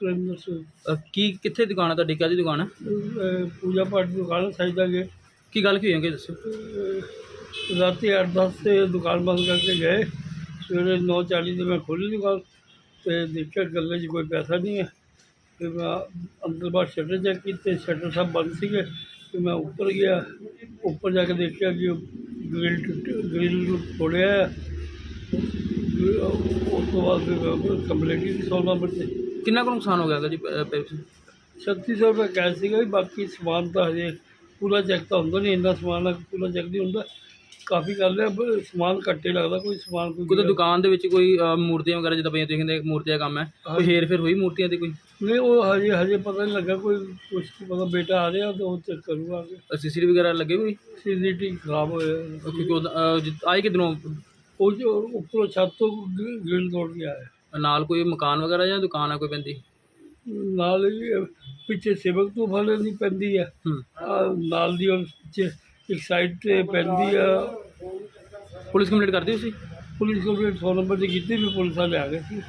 ਸੁਰਿੰਦਰ ਸਿੰਘ ਅ, ਕੀ ਕਿੱਥੇ ਦੁਕਾਨ ਹੈ ਤੁਹਾਡੀ? ਕਾਹਦੀ ਦੁਕਾਨ ਹੈ ਅਹ ਪੂਜਾ ਪਾਠ ਦੀ ਦੁਕਾਨ ਸਾਈਦਾ ਗਏ ਕੀ ਗੱਲ ਕੀ ਹੋਈ ਹੈ ਦੱਸੋ। ਅਹ ਰਾਤੀ 8-10 ਤੇ ਦੁਕਾਨ ਬੰਦ ਕਰਕੇ ਗਏ। ਸਵੇਰੇ 9:40 ਤੇ ਮੈਂ ਖੋਲ੍ਹੀ ਦੁਕਾਨ ਤੇ ਦੇਖਿਆ ਗੱਲੇ 'ਚ ਕੋਈ ਪੈਸਾ ਨਹੀਂ ਹੈ। ਤੇ ਮੈਂ ਅੰਦਰ ਬਾਹਰ ਸ਼ਟਰ ਚੈੱਕ ਕੀਤੇ। ਸ਼ਟਰ ਸਭ ਬੰਦ ਸੀਗੇ। ਤੇ ਮੈਂ ਉੱਪਰ ਗਿਆ। ਉੱਪਰ ਜਾ ਕੇ ਦੇਖਿਆ ਕਿ ਗ੍ਰਿਲ ਟੁੱਟ ਗ੍ਰਿਲ ਤੋੜਿਆ ਹੈ। ਉਸ ਤੋਂ ਬਾਅਦ ਕੰਪਲੇਂਟ ਕੀਤੀ ਸੌ ਨੰਬਰ ਤੇ ਕਿੰਨਾ ਕੁ ਨੁਕਸਾਨ ਹੋ ਗਿਆ ਹੈਗਾ ਜੀ ਅ, ਪੈਸੇ 3600 ਰੁਪਏ ਕੈਸ਼ ਸੀਗਾ ਜੀ, ਬਾਕੀ ਸਮਾਨ ਤਾਂ ਹਜੇ ਪੂਰਾ ਚੈੱਕ ਤਾਂ ਹੁੰਦਾ ਨਹੀਂ ਇੰਨਾ ਸਮਾਨ ਆ ਪੂਰਾ ਚੈੱਕ ਨਹੀਂ ਹੁੰਦਾ। ਕਾਫੀ ਕਰ ਲਿਆ ਪਰ ਸਮਾਨ ਘੱਟੇ ਲੱਗਦਾ ਕੋਈ ਸਮਾਨ ਕੋਈ ਕੋਈ ਦੁਕਾਨ ਦੇ ਵਿੱਚ ਕੋਈ ਅ, ਮੂਰਤੀਆਂ ਵਗੈਰਾ ਜਿੱਦਾਂ ਪਈਆਂ ਤੁਸੀਂ ਕਹਿੰਦੇ ਮੂਰਤੀਆਂ ਦਾ ਕੰਮ ਹੈ ਕੋਈ ਹੇਰ ਫੇਰ ਹੋਈ ਮੂਰਤੀਆਂ ਦੀ ਕੋਈ? ਨਹੀਂ ਉਹ ਹਜੇ ਹਜੇ ਪਤਾ ਨਹੀਂ ਲੱਗਾ ਕੋਈ ਕੁਛ ਨਹੀਂ ਪਤਾ ਬੇਟਾ ਆ ਰਿਹਾ ਤਾਂ ਉਹ ਚੈੱਕ ਕਰੂਗਾ ਕਿ। ਸੀਸੀਟੀਵੀ ਵਗੈਰਾ ਲੱਗੇ ਕੋਈ ਸੀਸੀਟੀ ਖਰਾਬ ਹੋਇਆ। ਕਿਉਂਕਿ ਉਹ ਆਏ ਕਿਧਰੋਂ? ਉਹ ਜੋ ਉੱਪਰੋਂ ਛੱਤ ਤੋਂ ਗ੍ਰਿਲ ਤੋੜ ਕੇ ਆਇਆ। ਨਾਲ ਕੋਈ ਮਕਾਨ ਵਗੈਰਾ ਜਾਂ ਦੁਕਾਨ ਆ ਕੋਈ ਪੈਂਦੀ? ਨਾਲ ਹੀ ਪਿੱਛੇ ਸੇਵਕ ਤੋਂ ਫਲੇ ਨਹੀਂ ਪੈਂਦੀ ਆ। ਹੂੰ। ਆਹ ਨਾਲ ਦੀ ਉਹ ਪਿੱਛੇ ਇੱਕ ਸਾਈਡ ਤੇ ਪੈਂਦੀ ਆ। ਪੁਲਿਸ ਕੰਪਲੀਟ ਕਰਦੀ ਤੁਸੀਂ? ਪੁਲਿਸ ਕੋਲ 100 ਨੰਬਰ ਦੀ ਕੀਤੀ ਵੀ ਪੁਲਿਸ ਵਾਲੇ ਆ ਗਏ ਸੀ।